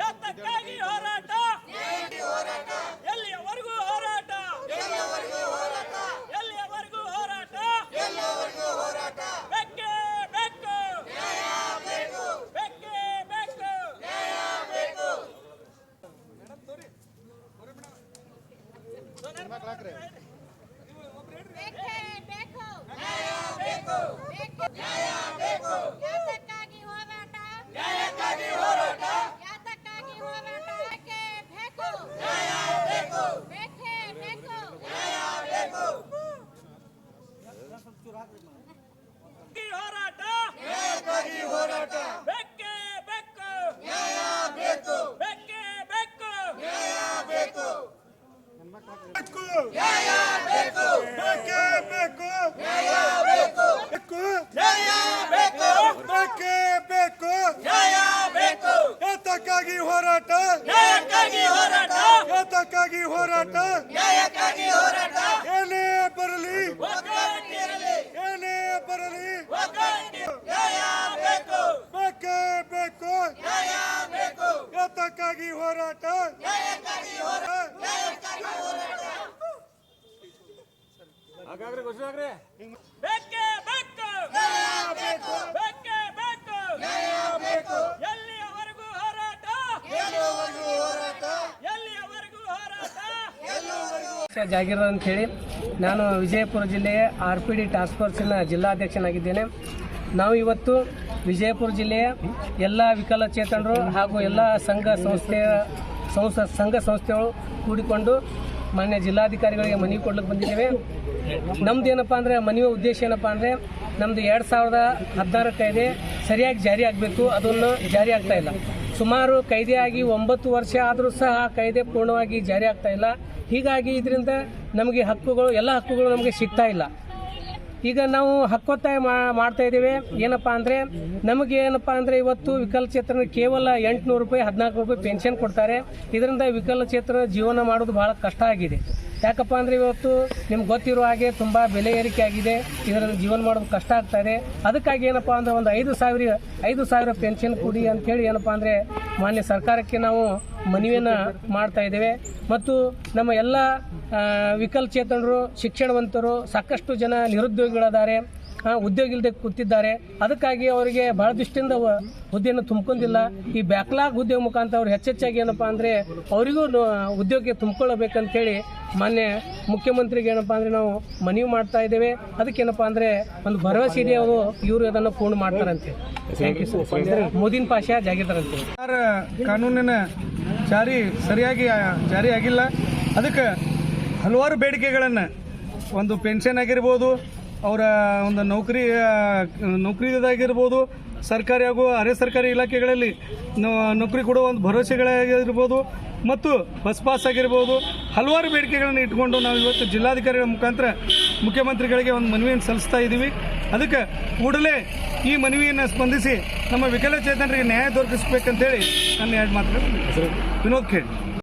ಎತ್ತಕ್ಕಾಗಿ ಹೋರಾಟ. ಎಲ್ಲಿಯವರೆಗೂ ಹೋರಾಟ? ಎಲ್ಲಿಯವರೆಗೂ ಹೋರಾಟ? ಬೆಕ್ಕೆ ಬೆಕ್ಕು ಬೆಕ್ಕೆ ಬೆಕ್ಕು ಬೇಕೇ ಬೇಕು ನ್ಯಾಯ ಬೇಕು ಬೇಕು ನ್ಯಾಯ ಬೇಕು ಯಾತಕ್ಕಾಗಿ ಹೋರಾಟ ನ್ಯಾಯಕ್ಕಾಗಿ ಹೋರಾಟ ಯಾತಕ್ಕಾಗಿ ಹೋರಾಟ ಬೇಕೇ ಬೇಕು ನ್ಯಾಯ ಬೇಕು ಬೇಕೇ ಬೇಕು ನ್ಯಾಯ ಬೇಕು ಈ ಹೋರಾಟ. ಹೋರಾಟ. ಬೆಕ್ಕೆ ಬೆಕ್ಕು ನ್ಯಾಯ ಬೇಕು. ಬೆಕ್ಕೆ ಬೆಕ್ಕು ನ್ಯಾಯ ಬೇಕು. ನ್ಯಾಯ ಬೇಕು. ಬೇಕೇ ಬೇಕು. ನ್ಯಾಯ ಬೇಕು. ಬೇಕು. ನ್ಯಾಯ ಬೇಕು. ಬೇಕೇ ಬೇಕು. ನ್ಯಾಯ ಬೇಕು. ಏತಕ್ಕಾಗಿ ಹೋರಾಟ? ನ್ಯಾಯಕ್ಕಾಗಿ ಹೋರಾಟ. ಏತಕ್ಕಾಗಿ ಹೋರಾಟ? ನ್ಯಾಯಕ್ಕಾಗಿ ಹೋರಾಟ ಏನೇ ಬರಲಿ ಒಗ್ಗಟ್ಟಿರಲಿ ಏನೇ ಬರಲಿ ಒಗ್ಗಟ್ಟು ನ್ಯಾಯ ಬೇಕು ಬೇಕೇ ಬೇಕು ನ್ಯಾಯ ಬೇಕು ಏತಕ್ಕಾಗಿ ಹೋರಾಟ ನ್ಯಾಯಕ್ಕಾಗಿ ಹೋರಾಟ ನ್ಯಾಯಕ್ಕಾಗಿ ಹೋರಾಟ ಬೇಕೇ ಬೇಕು. ನ್ಯಾಯ ಬೇಕು ಬೇಕೇ. ಬೇಕು. ನ್ಯಾಯ ಬೇಕು ಎಲ್ಲಿಯವರೆಗೂ ಹೋರಾಟ? ಎಲ್ಲಿಯವರೆಗೂ ಹೋರಾಟ? ಎಲ್ಲಿಯವರೆಗೂ ಹೋರಾಟ? ಎಲ್ಲಿಯವರೆಗೂ ಜಾಗೀರ್ ಅಂತ ಹೇಳಿ ನಾನು ವಿಜಯಪುರ ಜಿಲ್ಲೆಯ ಆರ್ ಪಿ ಡಿ ಟಾಸ್ಕ್ ಫೋರ್ಸಿನ ಜಿಲ್ಲಾಧ್ಯಕ್ಷನಾಗಿದ್ದೇನೆ. ನಾವು ಇವತ್ತು ವಿಜಯಪುರ ಜಿಲ್ಲೆಯ ಎಲ್ಲ ವಿಕಲಚೇತನರು ಹಾಗೂ ಎಲ್ಲ ಸಂಘ ಸಂಸ್ಥೆಯ ಸಂಸ್ಥೆ ಸಂಘ ಸಂಸ್ಥೆಗಳು ಕೂಡಿಕೊಂಡು ಮಾನ್ಯ ಜಿಲ್ಲಾಧಿಕಾರಿಗಳಿಗೆ ಮನವಿ ಕೊಡ್ಲಿಕ್ಕೆ ಬಂದಿದ್ದೇವೆ. ನಮ್ದು ಏನಪ್ಪ ಅಂದರೆ ಮನವಿ ಉದ್ದೇಶ ಏನಪ್ಪ ಅಂದರೆ ನಮ್ಮದು ಎರಡು ಸಾವಿರದ ಹದಿನಾರು ಕಾಯ್ದೆ ಸರಿಯಾಗಿ ಜಾರಿ ಆಗಬೇಕು. ಅದನ್ನು ಜಾರಿ ಆಗ್ತಾ ಇಲ್ಲ. ಸುಮಾರು ಕಾಯ್ದೆಯಾಗಿ ಒಂಬತ್ತು ವರ್ಷ ಆದರೂ ಸಹ ಆ ಕಾಯ್ದೆ ಪೂರ್ಣವಾಗಿ ಜಾರಿ ಆಗ್ತಾ ಇಲ್ಲ. ಹೀಗಾಗಿ ಇದರಿಂದ ನಮಗೆ ಹಕ್ಕುಗಳು, ಎಲ್ಲ ಹಕ್ಕುಗಳು ನಮಗೆ ಸಿಗ್ತಾ ಇಲ್ಲ. ಈಗ ನಾವು ಹಕ್ಕೊತ್ತಾಯ ಮಾಡ್ತಾ ಇದ್ದೇವೆ. ಏನಪ್ಪಾ ಅಂದರೆ ನಮಗೆ ಏನಪ್ಪಾ ಅಂದರೆ ಇವತ್ತು ವಿಕಲಚೇತನ ಕೇವಲ ಎಂಟುನೂರು ರೂಪಾಯಿ, ಹದಿನಾಲ್ಕು ರೂಪಾಯಿ ಪೆನ್ಷನ್ ಕೊಡ್ತಾರೆ. ಇದರಿಂದ ವಿಕಲಚೇತನ ಜೀವನ ಮಾಡೋದು ಬಹಳ ಕಷ್ಟ ಆಗಿದೆ. ಯಾಕಪ್ಪ ಅಂದರೆ ಇವತ್ತು ನಿಮ್ಗೆ ಗೊತ್ತಿರುವ ಹಾಗೆ ತುಂಬ ಬೆಲೆ ಏರಿಕೆ ಆಗಿದೆ. ಇದರಲ್ಲಿ ಜೀವನ ಮಾಡೋದು ಕಷ್ಟ ಆಗ್ತಾ ಇದೆ. ಅದಕ್ಕಾಗಿ ಏನಪ್ಪಾ ಅಂದರೆ ಒಂದು ಐದು ಸಾವಿರ ಐದು ಸಾವಿರ ಪೆನ್ಷನ್ ಕೊಡಿ ಅಂತೇಳಿ ಏನಪ್ಪಾ ಅಂದರೆ ಮಾನ್ಯ ಸರ್ಕಾರಕ್ಕೆ ನಾವು ಮನವಿಯನ್ನು ಮಾಡ್ತಾ ಇದ್ದೇವೆ. ಮತ್ತು ನಮ್ಮ ಎಲ್ಲ ವಿಕಲಚೇತನರು ಶಿಕ್ಷಣವಂತರು ಸಾಕಷ್ಟು ಜನ ನಿರುದ್ಯೋಗಿಗಳಿದ್ದಾರೆ ಉದ್ಯೋಗ ಇಲ್ಲದೆ ಕೂತಿದ್ದಾರೆ. ಅದಕ್ಕಾಗಿ ಅವರಿಗೆ ಭಾಳ ದೃಷ್ಟಿಯಿಂದ ಹುದ್ದೆಯನ್ನು ತುಂಬ್ಕೊಂಡಿಲ್ಲ. ಈ ಬ್ಯಾಕ್ಲಾಗ್ ಹುದ್ದೆ ಮುಖಾಂತರ ಅವ್ರು ಹೆಚ್ಚೆಚ್ಚಾಗಿ ಏನಪ್ಪಾ ಅಂದರೆ ಅವರಿಗೂ ಉದ್ಯೋಗ ಉದ್ಯೋಗಕ್ಕೆ ತುಂಬಿಕೊಳ್ಳಬೇಕಂತೇಳಿ ಮಾನ್ಯ ಮುಖ್ಯಮಂತ್ರಿಗೆ ಏನಪ್ಪಾ ಅಂದರೆ ನಾವು ಮನವಿ ಮಾಡ್ತಾ ಇದ್ದೇವೆ. ಅದಕ್ಕೇನಪ್ಪ ಅಂದರೆ ಒಂದು ಭರವಸೆ ಇದೆ ಅವರು ಇವರು ಅದನ್ನು ಪೂರ್ಣ ಮಾಡ್ತಾರಂತೆ. Thank you sir Modin Pasha ಜಾಗೀರ್ದಾರಂತೆ ಸರ್ಕಾರ ಕಾನೂನಿನ ಜಾರಿ ಸರಿಯಾಗಿ ಜಾರಿ ಆಗಿಲ್ಲ. ಅದಕ್ಕೆ ಹಲವಾರು ಬೇಡಿಕೆಗಳನ್ನು, ಒಂದು ಪೆನ್ಷನ್ ಆಗಿರ್ಬೋದು, ಅವರ ಒಂದು ನೌಕರಿ ನೌಕರಿದಾಗಿರ್ಬೋದು ಸರ್ಕಾರಿ ಹಾಗೂ ಅರೆ ಸರ್ಕಾರಿ ಇಲಾಖೆಗಳಲ್ಲಿ ನೌಕರಿ ಕೊಡುವ ಒಂದು ಭರವಸೆಗಳಾಗಿರ್ಬೋದು, ಮತ್ತು ಬಸ್ ಪಾಸ್ ಆಗಿರ್ಬೋದು, ಹಲವಾರು ಬೇಡಿಕೆಗಳನ್ನು ಇಟ್ಕೊಂಡು ನಾವು ಇವತ್ತು ಜಿಲ್ಲಾಧಿಕಾರಿಗಳ ಮುಖಾಂತರ ಮುಖ್ಯಮಂತ್ರಿಗಳಿಗೆ ಒಂದು ಮನವಿಯನ್ನು ಸಲ್ಲಿಸ್ತಾ ಇದ್ದೀವಿ ಅದಕ್ಕೆ ಕೂಡಲೇ ಈ ಮನವಿಯನ್ನು ಸ್ಪಂದಿಸಿ ನಮ್ಮ ವಿಕಲಚೇತನರಿಗೆ ನ್ಯಾಯ ದೊರಕಿಸ್ಬೇಕಂತೇಳಿ ನನ್ನ ಎರಡು ಮಾತುಗಳು. ವಿನೋದ್ ಖೇಡ್.